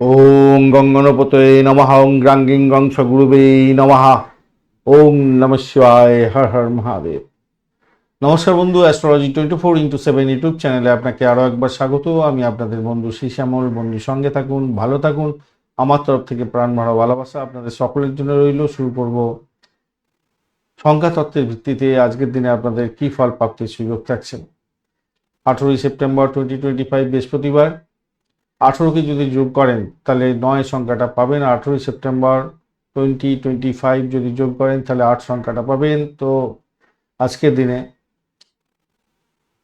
ওং গঙ্গনপতয়ে নমঃ, ওং গ্রাঙ্গিং গংস গুরুবে নমঃ। ওং নম শিবায়, হর হর মহাদেব। নমস্কার বন্ধু astrology twenty four into seven YouTube চ্যানেলে আপনাকে আরও একবার স্বাগত। আমি আপনাদের বন্ধু শ্যামল বন্ধুর সঙ্গে থাকুন, ভালো থাকুন। আমার তরফ থেকে প্রাণ ভরা ভালোবাসা আপনাদের সকলের জন্য রইল। শুরু করব সংখ্যা তত্ত্বের ভিত্তিতে। আজকের দিনে আপনাদের কী ফল প্রাপ্তির সুযোগ থাকছে? আঠেরোই সেপ্টেম্বর টোয়েন্টি টোয়েন্টি ফাইভ বৃহস্পতিবার। আঠেরোকে যদি যোগ করেন, তাহলে নয় সংখ্যাটা পাবেন। আঠেরোই সেপ্টেম্বর টোয়েন্টি টোয়েন্টি ফাইভ যদি যোগ করেন, তাহলে আট সংখ্যাটা পাবেন। তো আজকের দিনে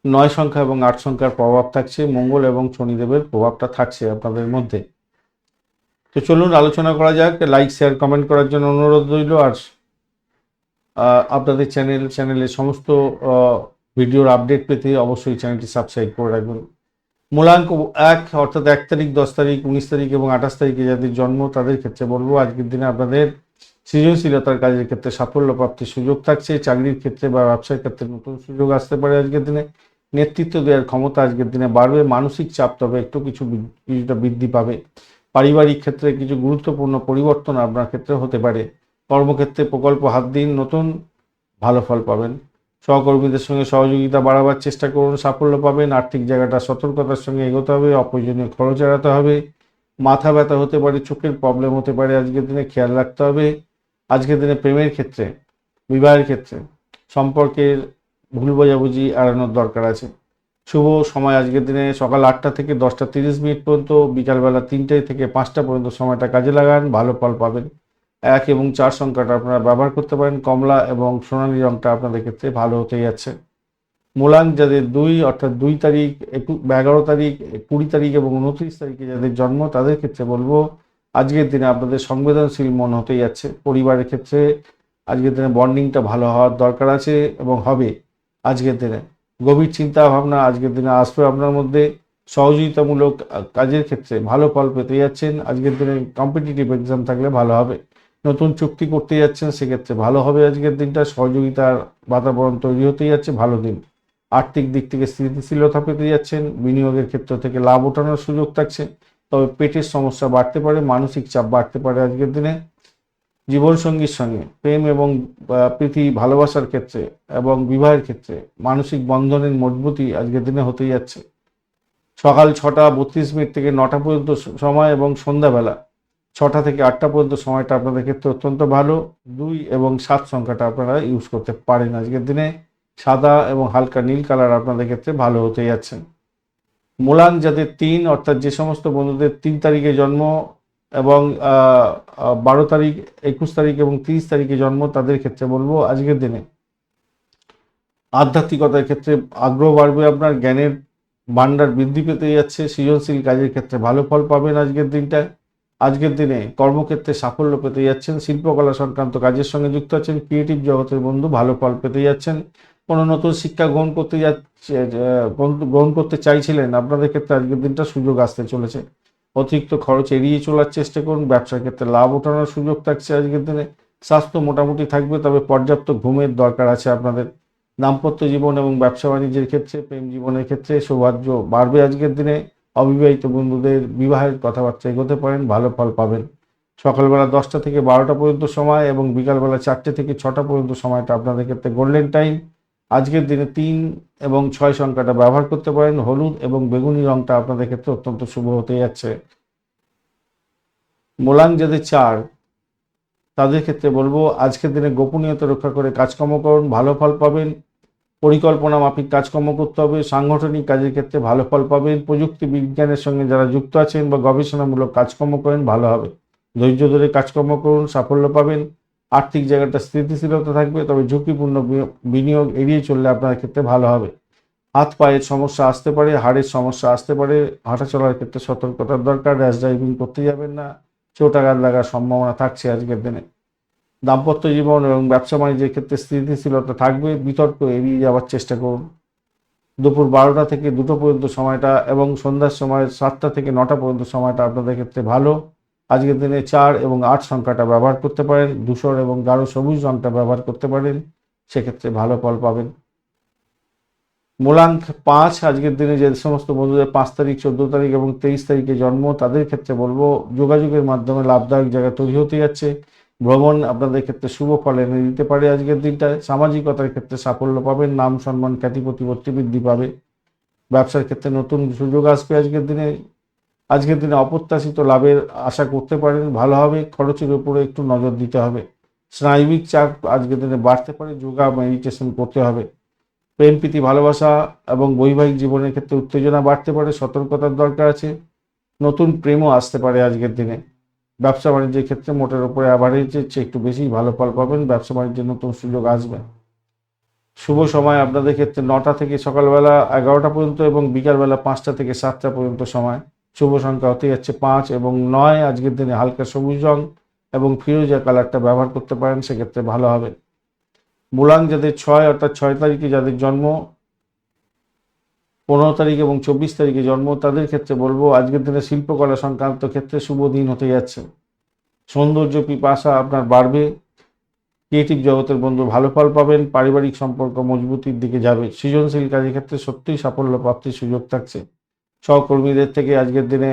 নয় সংখ্যা এবং আট সংখ্যার প্রভাব থাকছে। মঙ্গল এবং শনিদেবের প্রভাবটা থাকছে আপনাদের মধ্যে। তো চলুন, আলোচনা করা যাক। লাইক শেয়ার কমেন্ট করার জন্য অনুরোধ রইল। আর আপনাদের চ্যানেল চ্যানেলের সমস্ত ভিডিওর আপডেট পেতে অবশ্যই চ্যানেলটি সাবস্ক্রাইব করে রাখবেন। মূলাঙ্ক এক অর্থাৎ এক তারিখ, দশ তারিখ, উনিশ তারিখ এবং আঠাশ তারিখে যাদের জন্ম তাদের ক্ষেত্রে বলব, আজকের দিনে আপনাদের সৃজনশীলতার কাজের ক্ষেত্রে সাফল্য প্রাপ্তির সুযোগ থাকছে, চাকরির ক্ষেত্রে বা ব্যবসার ক্ষেত্রে নতুন সুযোগ আসতে পারে আজকের দিনে। নেতৃত্ব দেওয়ার ক্ষমতা আজকের দিনে বাড়বে, মানসিক চাপ তবে একটু কিছু কিছুটা বৃদ্ধি পাবে। পারিবারিক ক্ষেত্রে কিছু গুরুত্বপূর্ণ পরিবর্তন আপনার ক্ষেত্রে হতে পারে। কর্মক্ষেত্রে প্রকল্প হাত দিন, নতুন ভালো ফল পাবেন। সহকর্মীদের সঙ্গে সহযোগিতা বাড়াবার চেষ্টা করুন, সাফল্য পাবেন, আর্থিক জায়গাটা সতর্কতার সঙ্গে এগোতে হবে, অপ্রয়োজনীয় খরচ এড়াতে হবে, মাথা ব্যথা হতে পারে, চোখের প্রবলেম হতে পারে, আজকের দিনে খেয়াল রাখতে হবে, আজকের দিনে প্রেমের ক্ষেত্রে, বিবাহের ক্ষেত্রে, সম্পর্কের ভুল বোঝাবুঝি এড়ানোর দরকার আছে। শুভ সময় আজকের দিনে, সকাল আটটা থেকে দশটা তিরিশ মিনিট পর্যন্ত, বিকালবেলা তিনটে থেকে পাঁচটা পর্যন্ত সময়টা কাজে লাগান, ভালো ফল পাবেন। এক এবং চার সংখ্যাটা আপনারা ব্যবহার করতে পারেন। কমলা এবং সোনালী রংটা আপনাদের ক্ষেত্রে ভালো হতে যাচ্ছে। মূলাং যাদের দুই, অর্থাৎ দুই তারিখ, একু, এগারো তারিখ, কুড়ি তারিখ এবং উনত্রিশ তারিখে যাদের জন্ম, তাদের ক্ষেত্রে বলব, আজকের দিনে আপনাদের সংবেদনশীল মন হতে যাচ্ছে। পরিবারের ক্ষেত্রে আজকের দিনে বন্ডিংটা ভালো হওয়ার দরকার আছে এবং হবে আজকের দিনে। গভীর চিন্তা ভাবনা আজকের দিনে আসবে আপনার মধ্যে। সহযোগিতামূলক কাজের ক্ষেত্রে ভালো ফল পেতে যাচ্ছেন। আজকের দিনে কম্পিটিটিভ এক্সাম থাকলে ভালো হবে। নতুন চুক্তি করতে যাচ্ছেন, সেক্ষেত্রে ভালো হবে আজকের দিনটা। সহযোগিতার বাতাবরণ তৈরি হতে যাচ্ছে, ভালো দিন। আর্থিক দিক থেকে স্থিতিশীলতা পেতে যাচ্ছেন, বিনিয়োগের ক্ষেত্র থেকে লাভ ওঠানোর সুযোগ থাকছে। তবে পেটের সমস্যা বাড়তে পারে, মানসিক চাপ বাড়তে পারে আজকের দিনে। জীবনসঙ্গীর সঙ্গে প্রেম এবং প্রীতি, ভালোবাসার ক্ষেত্রে এবং বিবাহের ক্ষেত্রে মানসিক বন্ধনের মজবুতি আজকের দিনে হতে যাচ্ছে। সকাল ছটা বত্রিশ মিনিট থেকে নটা পর্যন্ত সময় এবং সন্ধ্যাবেলা ছটা থেকে আটটা পর্যন্ত সময়টা আপনাদের ক্ষেত্রে অত্যন্ত ভালো। দুই এবং সাত সংখ্যাটা আপনারা ইউজ করতে পারেন আজকের দিনে। সাদা এবং হালকা নীল কালার আপনাদের ক্ষেত্রে ভালো হতে যাচ্ছে। মূলাং যাদের তিন, অর্থাৎ যে সমস্ত বন্ধুদের তিন তারিখে জন্ম এবং বারো তারিখ, একুশ তারিখ এবং তিরিশ তারিখে জন্ম, তাদের ক্ষেত্রে বলব আজকের দিনে। আধ্যাত্মিকতার ক্ষেত্রে আগ্রহ বাড়বে আপনার, জ্ঞানের ভান্ডার বৃদ্ধি পেতে যাচ্ছে, সৃজনশীল কাজের ক্ষেত্রে ভালো ফল পাবেন আজকের দিনটায়। আজকের দিনে কর্মক্ষেত্রে সাফল্য পেতে যাচ্ছেন, শিল্পকলা সংক্রান্ত কাজের সঙ্গে যুক্ত আছেন ক্রিয়েটিভ জগতের বন্ধু, ভালো ফল পেতে যাচ্ছেন, কোনো নতুন শিক্ষা গ্রহণ করতে যাচ্ছে গ্রহণ- করতে চাইছিলেন, আপনাদের ক্ষেত্রে আজকের দিনটা সুযোগ আসতে চলেছে। অতিরিক্ত খরচ এড়িয়ে চলার চেষ্টা করুন, ব্যবসার ক্ষেত্রে লাভ ওঠানোর সুযোগ থাকছে আজকের দিনে, স্বাস্থ্য মোটামুটি থাকবে, তবে পর্যাপ্ত ঘুমের দরকার আছে আপনাদের। দাম্পত্য জীবন এবং ব্যবসা বাণিজ্যের ক্ষেত্রে, প্রেম জীবনের ক্ষেত্রে সৌভাগ্য বাড়বে আজকের দিনে। অবিবাহিত বন্ধুদের বিবাহের কথাবার্তা এগোতে পারেন, ভালো ফল পাবেন। সকালবেলা দশটা থেকে বারোটা পর্যন্ত সময় এবং বিকালবেলা চারটে থেকে ছটা পর্যন্ত সময়টা আপনাদের ক্ষেত্রে গোল্ডেন টাইম আজকের দিনে তিন এবং ছয় সংখ্যাটা ব্যবহার করতে পারেন। হলুদ এবং বেগুনি রংটা আপনাদের ক্ষেত্রে অত্যন্ত শুভ হতে যাচ্ছে। মোলাং যাদের চার, তাদের ক্ষেত্রে বলব, আজকের দিনে গোপনীয়তা রক্ষা করে কাজকর্ম করুন, ভালো ফল পাবেন। পরিকল্পনা মাফিক কাজকর্ম করতে হবে, সাংগঠনিক কাজের ক্ষেত্রে ভালো ফল পাবেন, প্রযুক্তি বিজ্ঞানের সঙ্গে যারা যুক্ত আছেন বা গবেষণামূলক কাজকর্ম করেন, ভালো হবে। ধৈর্য ধরে কাজকর্ম করুন, সাফল্য পাবেন। আর্থিক জায়গাটা স্থিতিশীলতা থাকবে, তবে ঝুঁকিপূর্ণ বিনিয়োগ এড়িয়ে চললে আপনার ক্ষেত্রে ভালো হবে। হাত পায়ের সমস্যা আসতে পারে, হাড়ের সমস্যা আসতে পারে, হাঁটা চলার ক্ষেত্রে সতর্কতার দরকার, র্যাশ ড্রাইভিং করতে যাবেন না, চোট আঘাত লাগার সম্ভাবনা থাকছে আজকের দিনে। দাম্পত্য জীবন এবং ব্যবসা বাণিজ্যের ক্ষেত্রে স্থিতিশীলতা থাকবে। বিতর্ক এড়িয়ে যাওয়ার চেষ্টা করুন। দুপুর বারোটা থেকে দুটো পর্যন্ত সময়টা এবং সন্ধ্যার সময় সাতটা থেকে নটা পর্যন্ত সময়টা আপনাদের ক্ষেত্রে ভালো। আজকের দিনে চার এবং আট সংখ্যাটা ব্যবহার করতে পারেন। ধূসর এবং গাঢ় সবুজ রংটা ব্যবহার করতে পারেন। সেক্ষেত্রে ভালো ফল পাবেন। মূলাঙ্ক পাঁচ, আজকের দিনে যে সমস্ত বন্ধুদের পাঁচ তারিখ, চোদ্দ তারিখ এবং তেইশ তারিখে জন্ম, তাদের ক্ষেত্রে বলব যোগাযোগের মাধ্যমে লাভদায়ক জায়গা তৈরি হতে যাচ্ছে। ভ্রমণ আপনাদের ক্ষেত্রে শুভ ফল এনে দিতে পারে আজকের দিনটায় সামাজিকতার ক্ষেত্রে সাফল্য পাবেন, নাম সম্মান, খ্যাতি, প্রতিপত্তি বৃদ্ধি পাবে। ব্যবসার ক্ষেত্রে নতুন সুযোগ আসবে আজকের দিনে। আজকের দিনে অপ্রত্যাশিত লাভের আশা করতে পারেন, ভালো হবে, খরচের উপরে একটু নজর দিতে হবে। স্নায়বিক চাপ আজকের দিনে বাড়তে পারে, যোগা, মেডিটেশন করতে হবে। প্রেম, প্রীতি, ভালোবাসা এবং বৈবাহিক জীবনের ক্ষেত্রে উত্তেজনা বাড়তে পারে, সতর্কতার দরকার আছে। নতুন প্রেমও আসতে পারে আজকের দিনে। ব্যবসা বাণিজ্যের ক্ষেত্রে মোটের উপরে অ্যাভারেজের চেয়ে একটু বেশি ভালো ফল পাবেন, ব্যবসা বাণিজ্যের নতুন সুযোগ আসবে। শুভ সময় আপনাদের ক্ষেত্রে নটা থেকে সকালবেলা এগারোটা পর্যন্ত এবং বিকালবেলা পাঁচটা থেকে সাতটা পর্যন্ত সময়। শুভ সংখ্যা হতে যাচ্ছে পাঁচ এবং নয়। আজকের দিনে হালকা সবুজ রং এবং ফিরোজা কালারটা ব্যবহার করতে পারেন, সেক্ষেত্রে ভালো হবে। মূলাং যাদের ছয় অর্থাৎ ছয় তারিখে যাদের জন্ম পনেরো তারিখ এবং চব্বিশ তারিখে জন্ম, তাদের ক্ষেত্রে বলব আজকের দিনে শিল্পকলা সংক্রান্ত ক্ষেত্রে শুভ দিন হতে যাচ্ছে। সৌন্দর্য পিপাসা আপনার বাড়বে। ক্রিয়েটিভ জগতের বন্ধু ভালো ফল পাবেন, পারিবারিক সম্পর্ক মজবুতির দিকে যাবে। সৃজনশীল কাজের ক্ষেত্রে সত্যিই সাফল্য প্রাপ্তির সুযোগ থাকছে। সহকর্মীদের থেকে আজকের দিনে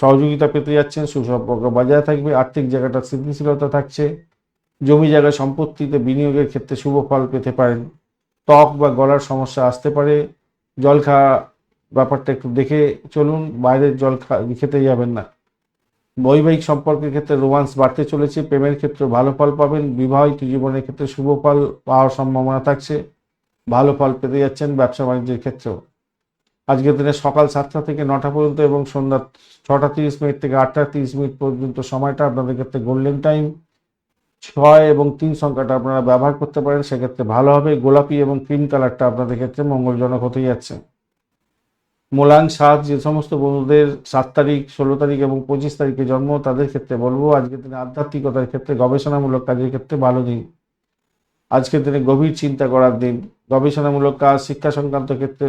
সহযোগিতা পেতে যাচ্ছেন, সুসম্পর্ক বজায় থাকবে, আর্থিক জায়গাটা স্থিতিশীলতা থাকছে। জমি জায়গা সম্পত্তিতে বিনিয়োগের ক্ষেত্রে শুভ ফল পেতে পারেন। ত্বক বা গলার সমস্যা আসতে পারে। জল খাওয়া ব্যাপারটা একটু দেখে চলুন বাইরের জল খা, খেতে যাবেন না। বৈবাহিক সম্পর্কের ক্ষেত্রে রোমান্স বাড়তে চলেছে, প্রেমের ক্ষেত্রে ভালো ফল পাবেন, বিবাহিত জীবনের ক্ষেত্রে শুভ ফল পাওয়ার সম্ভাবনা থাকছে, ভালো ফল পেতে যাচ্ছেন ব্যবসা বাণিজ্যের ক্ষেত্রেও। আজকের দিনে সকাল সাতটা থেকে নটা পর্যন্ত এবং সন্ধ্যা ছটা তিরিশ মিনিট থেকে আটটা তিরিশ মিনিট পর্যন্ত সময়টা আপনাদের ক্ষেত্রে গোল্ডেন টাইম ছয় এবং তিন সংখ্যাটা আপনারা ব্যবহার করতে পারেন, সেক্ষেত্রে ভালো হবে। গোলাপি এবং ক্রিম কালারটা আপনাদের ক্ষেত্রে মঙ্গলজনক হতে যাচ্ছে। মোলাং সাত, যে সমস্ত বন্ধুদের সাত তারিখ, ষোলো তারিখ এবং পঁচিশ তারিখে জন্ম, তাদের ক্ষেত্রে বলব, আজকের দিনে আধ্যাত্মিকতার ক্ষেত্রে গবেষণামূলক কাজের ক্ষেত্রে ভালো দিন। আজকের দিনে গভীর চিন্তা করার দিন। গবেষণামূলক কাজ, শিক্ষা সংক্রান্ত ক্ষেত্রে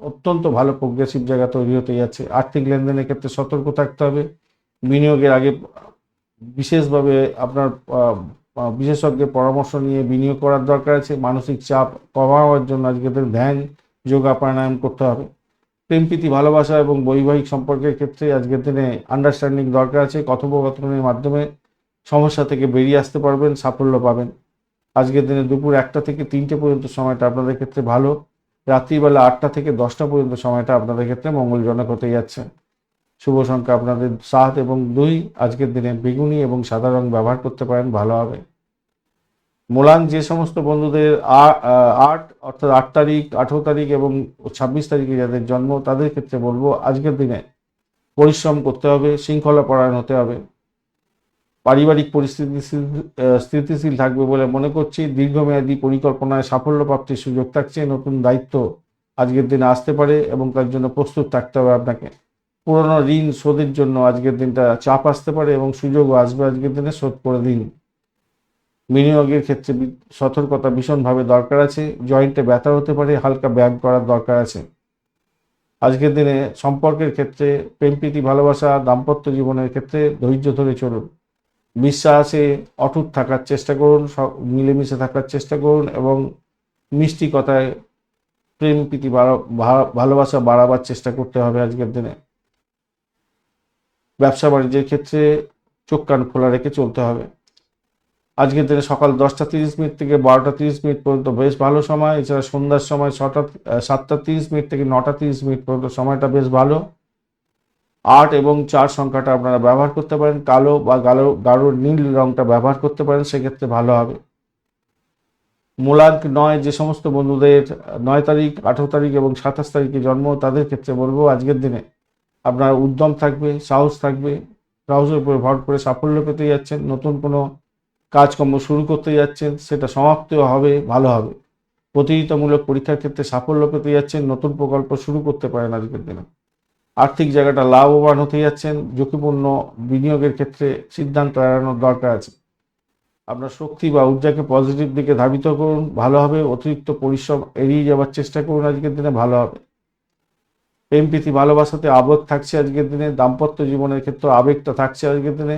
অত্যন্ত ভালো প্রোগ্রেসিভ জায়গা তৈরি হতে যাচ্ছে। আর্থিক লেনদেনের ক্ষেত্রে সতর্ক থাকতে হবে। বিনিয়োগের আগে বিশেষভাবে আপনার বিশেষজ্ঞের পরামর্শ নিয়ে বিনিয়োগ করার দরকার আছে। মানসিক চাপ কমানোর জন্য আজকের দিনে ধ্যান, যোগা প্রাণায়াম করতে হবে। প্রেম, প্রীতি, ভালোবাসা এবং বৈবাহিক সম্পর্কের ক্ষেত্রে আজকের দিনে আন্ডারস্ট্যান্ডিং দরকার আছে। কথোপকথনের মাধ্যমে সমস্যা থেকে বেরিয়ে আসতে পারবেন, সাফল্য পাবেন। আজকের দিনে দুপুর একটা থেকে তিনটে পর্যন্ত সময়টা আপনাদের ক্ষেত্রে ভালো। রাত্রিবেলা আটটা থেকে দশটা পর্যন্ত সময়টা আপনাদের ক্ষেত্রে মঙ্গলজনক হতে যাচ্ছে। শুভ সংখ্যা আপনাদের সাত এবং দুই। আজকের দিনে বেগুনি এবং সাদা রং ব্যবহার করতে পারেন, ভালো হবে। মোলাং যে সমস্ত বন্ধুদের আট, অর্থাৎ আট তারিখ, আঠেরো তারিখ এবং ছাব্বিশ তারিখে যাদের জন্ম, তাদের ক্ষেত্রে বলব আজকের দিনে পরিশ্রম করতে হবে শৃঙ্খলা পরায়ণ হতে হবে। পারিবারিক পরিস্থিতি স্থিতিশীল থাকবে বলে মনে করছি। দীর্ঘমেয়াদী পরিকল্পনায় সাফল্য প্রাপ্তির সুযোগ থাকছে, নতুন দায়িত্ব আজকের দিনে আসতে পারে এবং তার জন্য প্রস্তুত থাকতে হবে আপনাকে। পুরনো ঋণ শোধের জন্য আজকের দিনটা চাপ আসতে পারে এবং সুযোগও আসবে আজকের দিনে শোধ করে দিন। বিনিয়োগের ক্ষেত্রে সতর্কতা ভীষণভাবে দরকার আছে। জয়েন্টে ব্যথা হতে পারে, হালকা ব্যায়াম করার দরকার আছে। আজকের দিনে সম্পর্কের ক্ষেত্রে, প্রেম, প্রীতি, ভালোবাসা, দাম্পত্য জীবনের ক্ষেত্রে ধৈর্য ধরে চলুন। বিশ্বাসে অটুট থাকার চেষ্টা করুন, সব- মিলেমিশে থাকার চেষ্টা করুন এবং মিষ্টি কথায় প্রেম, প্রীতি ভালোবাসা বাড়াবার চেষ্টা করতে হবে আজকের দিনে। ব্যবসা বাণিজ্যের ক্ষেত্রে চোখ কান খোলা রেখে চলতে হবে। আজকের দিনে সকাল দশটা তিরিশ মিনিট থেকে বারোটা তিরিশ মিনিট পর্যন্ত বেশ ভালো সময়। এছাড়া সন্ধ্যার সময় ছটা সাতটা তিরিশ মিনিট থেকে নটা তিরিশ মিনিট পর্যন্ত সময়টা বেশ ভালো। আট এবং চার সংখ্যাটা আপনারা ব্যবহার করতে পারেন। কালো বা গালো, গাঢ় নীল রংটা ব্যবহার করতে পারেন, সেক্ষেত্রে ভালো হবে। মূলাগ নয়, যে সমস্ত বন্ধুদের নয় তারিখ, আঠেরো তারিখ এবং সাতাশ তারিখে জন্ম, তাদের ক্ষেত্রে বলব আজকের দিনে আপনার উদ্যম থাকবে, সাহস থাকবে, সাহসের উপরে ভর করে সাফল্য পেতে যাচ্ছেন, নতুন কোনো কাজকর্ম শুরু করতে যাচ্ছেন, সেটা সমাপ্তিও হবে, ভালো হবে। প্রতিযোগিতামূলক পরীক্ষার ক্ষেত্রে সাফল্য পেতে যাচ্ছেন, নতুন প্রকল্প শুরু করতে পারেন আজকের দিনে। আর্থিক জায়গাটা লাভবান হতে যাচ্ছেন, ঝুঁকিপূর্ণ বিনিয়োগের ক্ষেত্রে সিদ্ধান্ত এড়ানোর দরকার আছে। আপনার শক্তি বা ঊর্জাকে পজিটিভ দিকে ধাবিত করুন, ভালো হবে, অতিরিক্ত পরিশ্রম এড়িয়ে যাওয়ার চেষ্টা করুন আজকের দিনে, ভালো হবে। প্রেম প্রীতি ভালোবাসাতে আবেগ থাকছে আজকের দিনে, দাম্পত্য জীবনের ক্ষেত্রে আবেগটা থাকছে আজকের দিনে।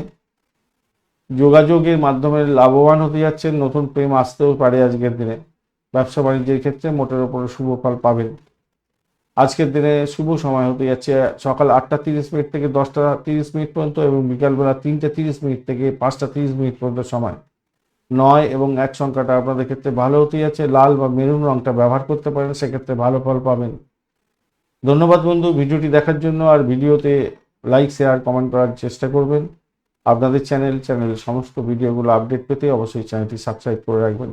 যোগাযোগের মাধ্যমে লাভবান হতে যাচ্ছেন, নতুন প্রেম আসতেও পারে আজকের দিনে। ব্যবসা বাণিজ্যের ক্ষেত্রে মোটের ওপরে শুভ ফল পাবেন। আজকের দিনে শুভ সময় হতে যাচ্ছে সকাল আটটা তিরিশ মিনিট থেকে দশটা তিরিশ মিনিট পর্যন্ত এবং বিকালবেলা তিনটে তিরিশ মিনিট থেকে পাঁচটা তিরিশ মিনিট পর্যন্ত সময়। নয় এবং এক সংখ্যাটা আপনাদের ক্ষেত্রে ভালো হতে যাচ্ছে, লাল বা মেরুন রংটা ব্যবহার করতে পারেন, সেক্ষেত্রে ভালো ফল পাবেন। ধন্যবাদ বন্ধু, ভিডিওটি দেখার জন্য, আর ভিডিওতে লাইক শেয়ার কমেন্ট করার চেষ্টা করবেন। আপনাদের চ্যানেল চ্যানেলের সমস্ত ভিডিওগুলো আপডেট পেতে অবশ্যই চ্যানেলটি সাবস্ক্রাইব করে রাখবেন।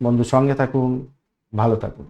বন্ধু সঙ্গে থাকুন, ভালো থাকুন।